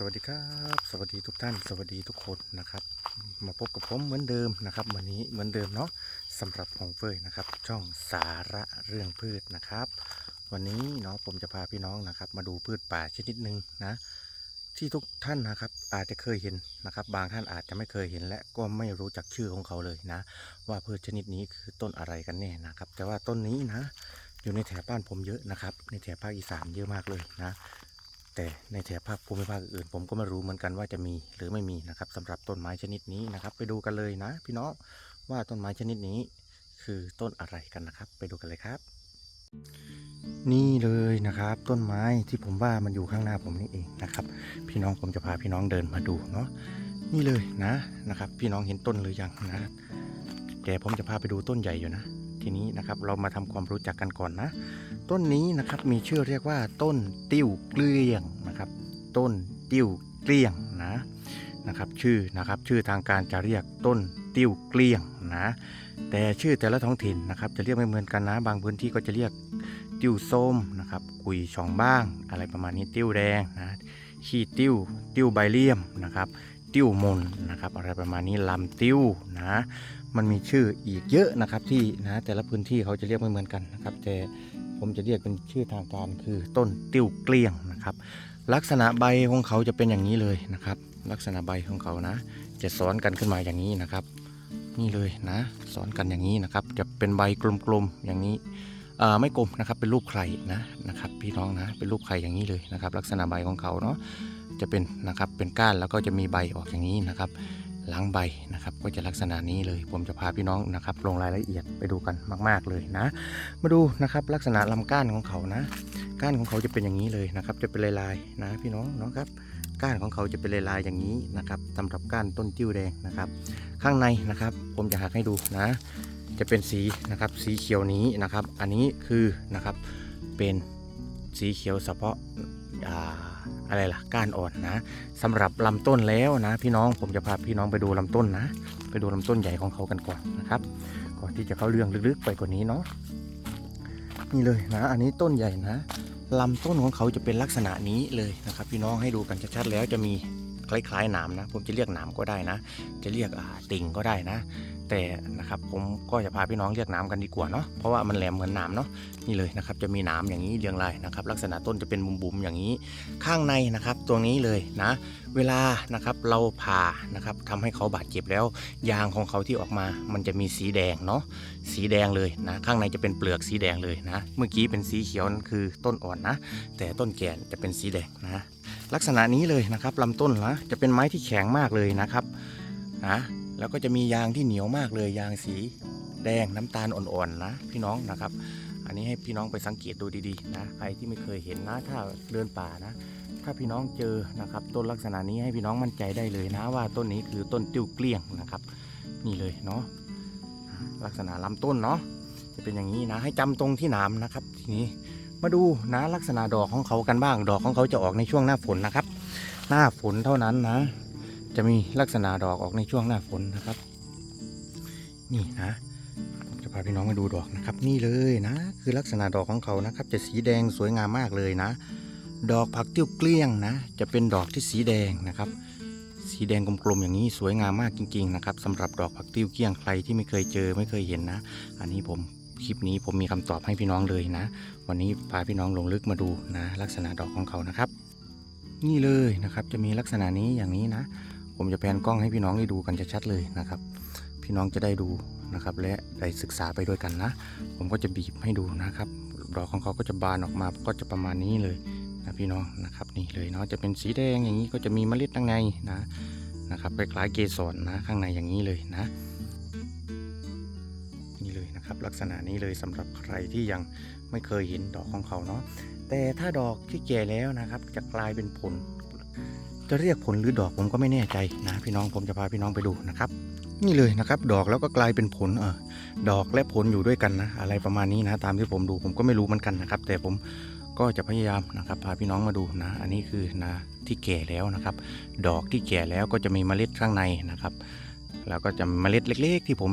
สวัสดีครับ สวัสดีทุกท่าน สวัสดีทุกคนนะครับ มาพบกับผมเหมือนเดิมนะครับ วันนี้เหมือนเดิมเนาะสำหรับหงเฟยนะครับ ช่องสาระเรื่องพืชนะครับ วันนี้เนาะผมจะพาพี่น้องนะครับ มาดูพืชป่าชนิดหนึ่งนะที่ทุกท่านนะครับอาจจะเคยเห็นนะครับ บางท่านอาจจะไม่เคยเห็นและก็ไม่รู้จักชื่อของเขาเลยนะ ว่าพืชชนิดนี้คือต้นอะไรกันแน่นะครับ แต่ว่าต้นนี้นะ อยู่ในแถบบ้านผมเยอะนะครับ ในแถบภาคอีสานเยอะมากเลยนะ แต่ในแถบภาคภูมิภาคอื่น ผมก็ไม่รู้เหมือนกันว่าจะมีหรือไม่มีนะครับสำหรับต้นไม้ชนิดนี้นะครับ ไปดูกันเลยนะ พี่น้องว่าต้นไม้ชนิดนี้คือต้นอะไรกันนะครับ ไปดูกันเลยครับ นี่เลยนะครับ ต้นไม้ที่ผมว่ามันอยู่ข้างหน้าผมนี่เองนะครับ พี่น้องผมจะพาพี่น้องเดินมาดูเนาะนี่เลยนะนะครับ พี่น้องเห็นต้นหรือยังนะแต่ผมจะพาไปดูต้นใหญ่อยู่นะ ทีนี้นะครับเรามาทำความรู้จักกันก่อนนะ ต้นนี้นะครับมีชื่อเรียกว่าต้นติ้วเกลี้ยงนะครับ ต้นติ้วเกลี้ยงนะนะครับชื่อนะครับชื่อทางการจะเรียกต้นติ้วเกลี้ยงนะแต่ชื่อแต่ละท้องถิ่นนะครับจะเรียกไม่เหมือนกันนะ บางพื้นที่ก็จะเรียกติ้วส้มนะครับกุยช่องบ้าง อะไรประมาณนี้ติ้วแดงนะขี้ติ้วติ้วใบเลี่ยมนะครับติ้วมนนะครับอะไรประมาณนี้ลำติ้วนะมันมีชื่ออีกเยอะนะครับที่นะแต่ละพื้นที่เขาจะเรียกไม่เหมือนกันนะครับแต่ ผมจะเรียกเป็นชื่อทางการคือต้นติ้วเกลี้ยงนะครับ ลักษณะใบของเขาจะเป็นอย่างนี้เลยนะครับ ลักษณะใบของเขานะ จะซ้อนกันขึ้นมาอย่างนี้นะครับ นี่เลยนะซ้อนกันอย่างนี้นะครับ จะเป็นใบกลมๆอย่างนี้ไม่กลมนะครับเป็นรูปไข่นะนะครับพี่น้องนะเป็นรูปไข่อย่างนี้เลยนะครับ ลักษณะใบของเขาเนาะจะเป็นนะครับเป็นก้านแล้วก็จะมีใบออกอย่างนี้นะครับ หลังใบนะครับ ก็จะลักษณะนี้เลย ผมจะพาพี่น้องนะครับ ลงรายละเอียดไปดูกันมาก ๆเลยนะ มาดูนะครับลักษณะลำก้านของเขานะ ก้านของเขาจะเป็นอย่างนี้เลยนะครับ จะเป็นลายๆนะพี่น้องเนาะครับก้านของเขาจะเป็นลายๆอย่างนี้นะครับสำหรับก้านต้นติ้วแดงนะครับ ข้างในนะครับ ผมจะหักให้ดูนะ จะเป็นสีนะครับ สีเขียวนี้นะครับ อันนี้คือนะครับเป็นสีเขียวเฉพาะอ่า อะไรล่ะก้านอ่อนนะสำหรับลำต้นแล้วนะ พี่น้องผมจะพาพี่น้องไปดูลำต้นนะ ไปดูลำต้นใหญ่ของเขากันก่อนนะครับ ก่อนที่จะเข้าเรื่องลึกๆไปกว่านี้เนาะนี่เลยนะ อันนี้ต้นใหญ่นะลำต้นของเขาจะเป็นลักษณะนี้เลยนะครับ พี่น้องให้ดูกันชัดๆแล้วจะมีคล้ายๆหนามนะ ผมจะเรียกหนามก็ได้นะ จะเรียกติ่งก็ได้นะ แต่นะครับผมก็จะพาพี่น้องเรียกน้ำกันดีกว่าเนาะเพราะว่ามันแหลมเหมือนหน้ำเนาะนี่เลยนะครับจะมีหน้ำอย่างนี้เรียงรายนะครับลักษณะต้นจะเป็นบุ๋มๆอย่างนี้ข้างในนะครับตรงนี้เลยนะเวลานะครับเราผ่านะครับทำให้เขาบาดเจ็บแล้ว ยางของเขาที่ออกมา มันจะมีสีแดงเนาะสีแดงเลยนะข้างในจะเป็นเปลือกสีแดงเลยนะเมื่อกี้เป็นสีเขียวนั่นคือต้นอ่อนนะ แต่ต้นแก่นจะเป็นสีแดงนะลักษณะนี้เลยนะครับลำต้นนะจะเป็นไม้ที่แข็งมากเลยนะครับนะ แล้วก็จะมียางที่เหนียวมากเลยยางสีแดงน้ำตาลอ่อนๆนะพี่น้องนะครับ อันนี้ให้พี่น้องไปสังเกตดูดีๆนะใครที่ไม่เคยเห็นนะถ้าเดินป่านะ ถ้าพี่น้องเจอนะครับ ต้นลักษณะนี้ให้พี่น้องมั่นใจได้เลยนะ ว่าต้นนี้คือต้นติ้วเกลี้ยงนะครับ นี่เลยเนาะลักษณะลำต้นเนาะจะเป็นอย่างนี้นะ ให้จำตรงที่หนามนะครับ ทีนี้มาดูนะลักษณะดอกของเขากันบ้าง ดอกของเขาจะออกในช่วงหน้าฝนนะครับ หน้าฝนเท่านั้นนะ จะมีลักษณะดอกออกในช่วงหน้าฝนนะครับ นี่นะผมจะพาพี่น้องมาดูดอกนะครับ นี่เลยนะ คือลักษณะดอกของเขานะครับ จะสีแดงสวยงามมากเลยนะ ดอกผักติ้วเกลี้ยงนะ จะเป็นดอกที่สีแดงนะครับ สีแดงกลมๆอย่างนี้สวยงามมากจริง ๆ นะครับสำหรับดอกผักติ้วเกลี้ยงใครที่ไม่เคยเจอไม่เคยเห็นนะ อันนี้ผมคลิปนี้ผมมีคำตอบให้พี่น้องเลยนะ วันนี้พาพี่น้องลงลึกมาดูนะ ลักษณะดอกของเขานะครับ นี่เลยนะครับจะมีลักษณะนี้อย่างนี้นะ ผมจะแพนกล้องให้พี่น้องได้ดูกันชัดๆเลยนะครับ พี่น้องจะได้ดูนะครับ และได้ศึกษาไปด้วยกันนะ ผมก็จะบีบให้ดูนะครับดอกของเขาก็จะบานออกมาก็จะประมาณนี้เลยนะพี่น้องนะครับนี่เลยเนาะจะเป็นสีแดงอย่างนี้ก็จะมีเมล็ดข้างในนะนะครับคล้ายๆเกสรนะข้างในอย่างนี้เลยนะนี่เลยนะครับ ลักษณะนี้เลยสำหรับใครที่ยังไม่เคยเห็นดอกของเขาเนาะแต่ถ้าดอกที่แก่แล้วนะครับ จะกลายเป็นผล จะเรียกผลหรือดอกผมก็ไม่แน่ใจนะพี่น้องผมจะพาพี่น้องไปดูนะครับ นี่เลยนะครับ ดอกแล้วก็กลายเป็นผลเออดอกและผลอยู่ด้วยกันนะ อะไรประมาณนี้นะ ตามที่ผมดูผมก็ไม่รู้เหมือนกันนะครับ แต่ผมก็จะพยายามนะครับพาพี่น้องมาดูนะ อันนี้คือนะที่แก่แล้วนะครับ ดอกที่แก่แล้วก็จะมีเมล็ดข้างในนะครับแล้วก็จะเมล็ดเล็ก ๆ ที่ผม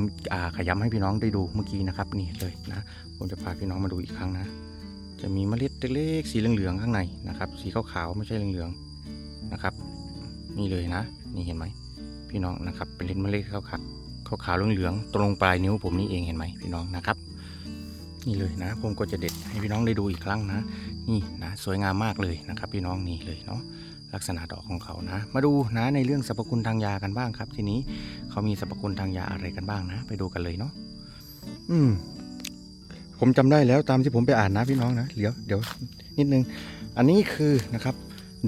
ขยำให้พี่น้องได้ดูเมื่อกี้นะครับนี่เลยนะผมจะพาพี่น้องมาดูอีกครั้งนะ จะมีเมล็ดเล็กๆสีเหลืองๆข้างในนะครับ สีขาวๆไม่ใช่เหลืองๆ นะครับ นี่เลยนะ นี่เห็นไหมพี่น้องนะครับ เป็นเลนส์เมล็ดขาวขาวขาวเหลืองๆตรงปลายนิ้วผมนี่เองเห็นไหมพี่น้องนะครับ นี่เลยนะ ผมก็จะเด็ดให้พี่น้องได้ดูอีกครั้งนะ นี่นะสวยงามมากเลยนะครับ พี่น้องนี่เลยเนาะลักษณะดอกของเขานะ มาดูนะในเรื่องสรรพคุณทางยากันบ้างครับ ทีนี้เขามีสรรพคุณทางยาอะไรกันบ้างนะ ไปดูกันเลยเนาะอืมผมจำได้แล้วตามที่ผมไปอ่านนะพี่น้องนะเดี๋ยวเดี๋ยวนิดนึง อันนี้คือนะครับ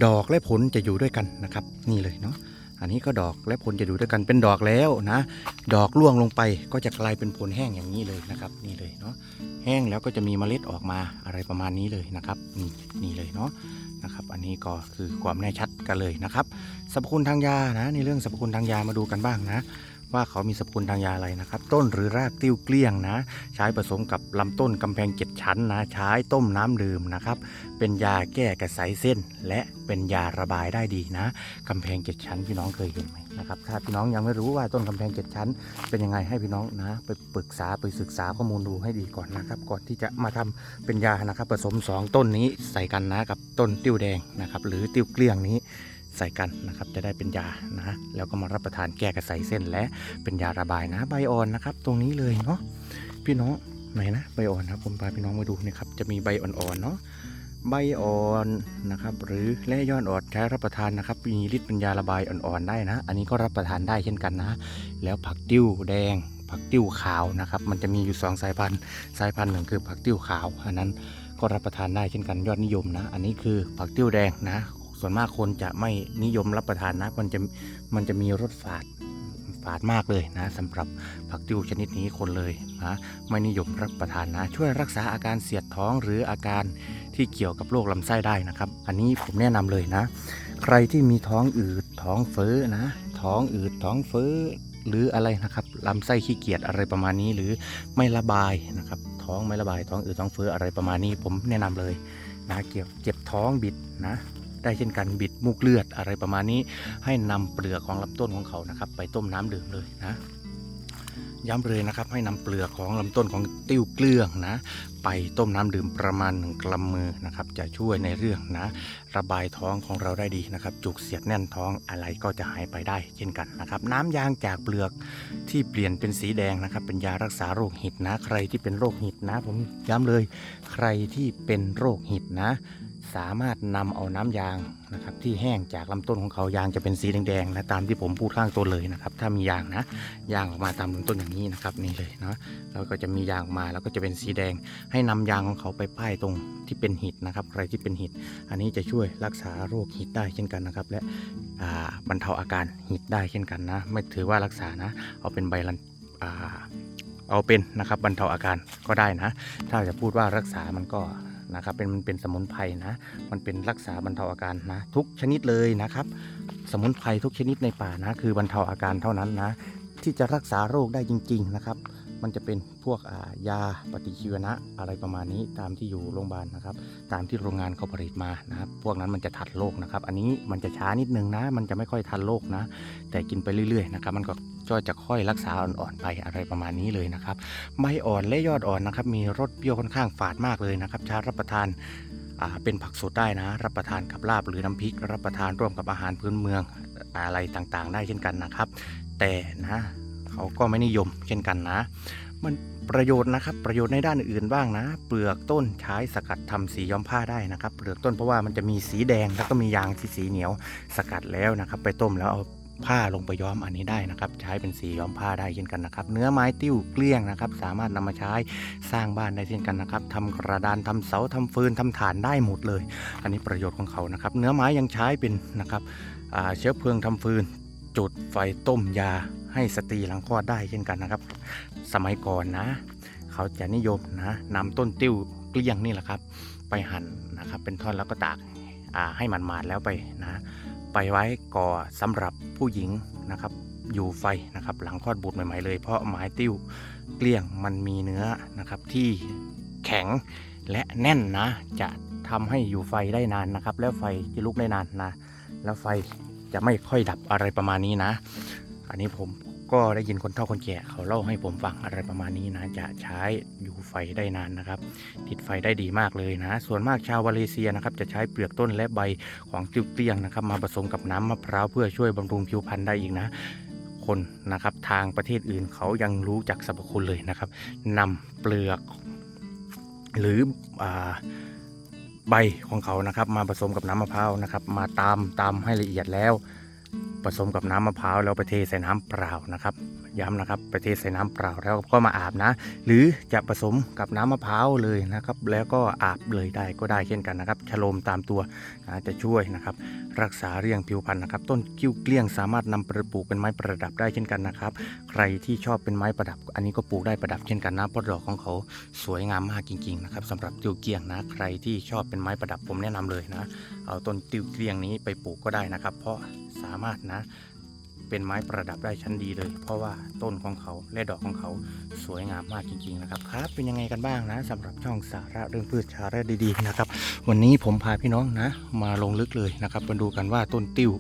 ดอกและผลจะอยู่ด้วยกันนะครับ นี่เลยเนาะอันนี้ก็ดอกและผลจะอยู่ด้วยกันเป็นดอกแล้วนะ ดอกร่วงลงไปก็จะกลายเป็นผลแห้งอย่างนี้เลยนะครับ นี่เลยเนาะแห้งแล้วก็จะมีเมล็ดออกมาอะไรประมาณนี้เลยนะครับนี่นี่เลยเนาะนะครับ อันนี้ก็คือความแน่ชัดกันเลยนะครับสรรพคุณทางยานะในเรื่องสรรพคุณทางยามาดูกันบ้างนะ ว่าเขามีสรรพคุณทางยาอะไรนะครับ ต้นหรือรากติ้วเกลี้ยงนะ ใช้ผสมกับลำต้นกำแพงเจ็ดชั้นนะ ใช้ต้มน้ำดื่มนะครับ เป็นยาแก้กระสายเส้น และเป็นยาระบายได้ดีนะกำแพงเจ็ดชั้นพี่น้องเคยเห็นไหมนะครับถ้าพี่น้องยังไม่รู้ว่าต้นกำแพงเจ็ดชั้น เป็นยังไงให้พี่น้องนะไปปรึกษาไปศึกษาข้อมูลดูให้ดีก่อนนะครับ ก่อนที่จะมาทำเป็นยานะครับ ผสม 2 ต้นนี้ใส่กันนะกับต้นติ้วแดงนะครับ หรือติ้วเกลี้ยงนี้ ใส่กันนะครับจะได้เป็นยานะแล้วก็มารับประทานแก้กระสายเส้นและเป็นยาระบายนะใบอ่อนนะครับ ตรงนี้เลยเนาะพี่น้องไหนนะใบอ่อนครับผมพาพี่น้องมาดูนะครับจะมีใบอ่อนๆเนาะใบอ่อนนะครับหรือแล่ยอดอ่อนใช้รับประทานนะครับมีฤทธิ์เป็นยาระบายอ่อนๆได้นะ อันนี้ก็รับประทานได้เช่นกันนะ แล้วผักติ้วแดง ผักติ้วขาวนะครับ มันจะมีอยู่สองสายพันธุ์ สายพันธุ์หนึ่งคือผักติ้วขาว อันนั้นก็รับประทานได้เช่นกันยอดนิยมนะ อันนี้คือผักติ้วแดงนะ ส่วนมากคนจะไม่นิยมรับประทานนะ มันจะมันจะมีรสฝาดฝาดมากเลยนะสำหรับผักติ้วชนิดนี้คนเลยนะไม่นิยมรับประทานนะ ช่วยรักษาอาการเสียดท้องหรืออาการที่เกี่ยวกับโรคลำไส้ได้นะครับ อันนี้ผมแนะนำเลยนะ ใครที่มีท้องอืดท้องเฟ้อนะ ท้องอืดท้องเฟ้อหรืออะไรนะครับลำไส้ขี้เกียจอะไรประมาณนี้หรือไม่ระบายนะครับ ท้องไม่ระบายท้องอืดท้องเฟ้ออะไรประมาณนี้ ผมแนะนำเลยนะเกี่ยวเจ็บท้องบิดนะ ได้เช่นกันบิดมูกเลือดอะไรประมาณนี้ ให้นำเปลือกของลำต้นของเขานะครับ ไปต้มน้ำดื่มเลยนะย้ำเลยนะครับให้นำเปลือกของลำต้นของติ้วเกลืองนะ ไปต้มน้ำดื่มประมาณหนึ่งกรัมมือนะครับ จะช่วยในเรื่องนะ ระบายท้องของเราได้ดีนะครับ จุกเสียดแน่นท้องอะไรก็จะหายไปได้เช่นกันนะครับ น้ำยางจากเปลือกที่เปลี่ยนเป็นสีแดงนะครับ เป็นยารักษาโรคหิดนะ ใครที่เป็นโรคหิดนะ ผมย้ำเลย ใครที่เป็นโรคหิดนะ สามารถนำเอาน้ำยางนะครับ ที่แห้งจากลำต้นของเขายางจะเป็นสีแดงๆนะตามที่ผมพูดข้างต้นเลยนะครับ ถ้ามียางนะยางออกมาตามลำต้นอย่างนี้นะครับนี่เลยเนาะแล้วก็จะมียางออกมาแล้วก็จะเป็นสีแดง ให้นำยางของเขาไปป้ายตรงที่เป็นหิดนะครับ ใครที่เป็นหิด อันนี้จะช่วยรักษาโรคหิดได้เช่นกันนะครับ และบรรเทาอาการหิดได้เช่นกันนะ ไม่ถือว่ารักษานะ เอาเป็นใบลันเอาเป็นนะครับบรรเทาอาการก็ได้นะ ถ้าจะพูดว่ารักษามันก็ นะครับเป็นมันเป็นสมุนไพรนะ มันเป็นรักษาบรรเทาอาการนะ ทุกชนิดเลยนะครับ สมุนไพรทุกชนิดในป่านะ คือบรรเทาอาการเท่านั้นนะ ที่จะรักษาโรคได้จริง ๆ นะครับ มันจะเป็นพวกายาปฏิชีวนะอะไรประมาณนี้ตามที่อยู่โรงพยาบาลนะครับ ตามที่โรงงานเขาผลิตมานะครับพวกนั้นมันจะทันโรคนะครับ อันนี้มันจะช้านิดนึงนะ มันจะไม่ค่อยทันโรคนะ แต่กินไปเรื่อยๆนะครับ มันก็ก็จะค่อยรักษาอ่อนๆไปอะไรประมาณนี้เลยนะครับใบอ่อนและยอดอ่อนนะครับ มีรสเปรี้ยวค่อนข้างฝาดมากเลยนะครับช้รับประทานาเป็นผักสดได้นะ รับประทานกับลาบหรือน้ำพริก รับประทานร่วมกับอาหารพื้นเมืองอะไรต่างๆ ได้เช่นกันนะครับ แต่นะ เขาก็ไม่นิยมเช่นกันนะ มันประโยชน์นะครับประโยชน์ในด้านอื่นบ้างนะ เปลือกต้นใช้สกัดทำสีย้อมผ้าได้นะครับ เปลือกต้นเพราะว่ามันจะมีสีแดงแล้วก็มียางที่สีเหนียวสกัดแล้วนะครับ ไปต้มแล้วเอาผ้าลงไปย้อมอันนี้ได้นะครับ ใช้เป็นสีย้อมผ้าได้เช่นกันนะครับ เนื้อไม้ติ้วเกลี้ยงนะครับ สามารถนำมาใช้สร้างบ้านได้เช่นกันนะครับทำกระดานทำเสาทำฟืนทำฐานได้หมดเลย อันนี้ประโยชน์ของเขานะครับ เนื้อไม้ยังใช้เป็นนะครับเชื้อเพลิงทำฟืน จุดไฟต้มยาให้สตรีหลังคลอดได้เช่นกันนะครับ สมัยก่อนนะ เขาจะนิยมนะนำต้นติ้วเกลี้ยงนี่แหละครับ ไปหั่นนะครับ เป็นท่อนแล้วก็ตากให้มันหมาดๆแล้วไปนะไปไว้ก่อสำหรับผู้หญิงนะครับ อยู่ไฟนะครับ หลังคลอดบุตรใหม่ๆเลย เพราะไม้ติ้วเกลี้ยงมันมีเนื้อนะครับที่แข็งและแน่นนะ จะทำให้อยู่ไฟได้นานนะครับ แล้วไฟจะลุกได้นานนะ แล้วไฟ จะไม่ค่อยดับอะไรประมาณนี้นะ อันนี้ผมก็ได้ยินคนเฒ่าคนแก่เขาเล่าให้ผมฟังอะไรประมาณนี้นะ จะใช้อยู่ไฟได้นานนะครับ ติดไฟได้ดีมากเลยนะ ส่วนมากชาวมาเลเซียนะครับ จะใช้เปลือกต้นและใบของติ้วเตี้ยงนะครับ มาผสมกับน้ำมะพร้าวเพื่อช่วยบำรุงผิวพรรณได้อีกนะคนนะครับ ทางประเทศอื่นเขายังรู้จักสรรพคุณเลยนะครับนำเปลือก หรืออา ใบของเขานะครับ มาผสมกับน้ำมะพร้าวนะครับ มาตามตามให้ละเอียดแล้ว ผสมกับน้ำมะพร้าวแล้วไปเทใส่น้ำเปล่านะครับ ย้ำนะครับ ไปเทใส่น้ำเปล่าแล้วก็มาอาบนะ หรือจะผสมกับน้ำมะพร้าวเลยนะครับ แล้วก็อาบเลยได้ก็ได้เช่นกันนะครับชโลมตามตัวนะจะช่วยนะครับ รักษาเรื่องผิวพรรณนะครับ ต้นกิ้วเกลี้ยงสามารถนำไปปลูกเป็นไม้ประดับได้เช่นกันนะครับ ใครที่ชอบเป็นไม้ประดับ อันนี้ก็ปลูกได้ประดับเช่นกันนะเพราะดอกของเขาสวยงามมากจริงๆนะครับสำหรับติ้วเกลี้ยงนะ ใครที่ชอบเป็นไม้ประดับผมแนะนำเลยนะ เอาต้นติ้วเกลี้ยงนี้ไปปลูกก็ได้นะครับ เพราะสามารถนะ เป็นไม้ประดับได้ชั้นดีเลย เพราะว่าต้นของเขาและดอกของเขาสวยงามมากจริงๆนะครับครับ เป็นยังไงกันบ้างนะสำหรับช่องสาระเรื่องพืชชาระดีๆนะครับ วันนี้ผมพาพี่น้องนะ มาลงลึกเลยนะครับมาดูกันว่าต้นติ้ว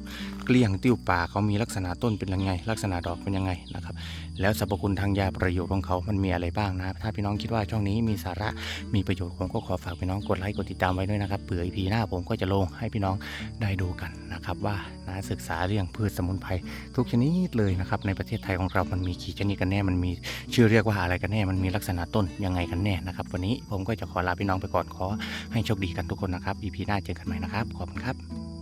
เกลี้ยงติ้วป่าเขามีลักษณะต้นเป็นยังไง ลักษณะดอกเป็นยังไงนะครับ แล้วสรรพคุณทางยาประโยชน์ของเขามันมีอะไรบ้างนะถ้าพี่น้องคิดว่าช่องนี้มีสาระมีประโยชน์ผมก็ขอฝากพี่น้องกดไลค์กดติดตามไว้ด้วยนะครับเผื่ออีพีหน้าผมก็จะลงให้พี่น้องได้ดูกันนะครับว่านะศึกษาเรื่องพืชสมุนไพรทุกชนิดเลยนะครับในประเทศไทยของเรา มันมีกี่ชนิดกันแน่ มันมีชื่อเรียกว่าอะไรกันแน่ มันมีลักษณะต้นยังไงกันแน่นะครับ วันนี้ผมก็จะขอลาพี่น้องไปก่อนขอให้โชคดีกันทุกคนนะครับ EP หน้าเจอกันใหม่นะครับขอบคุณครับ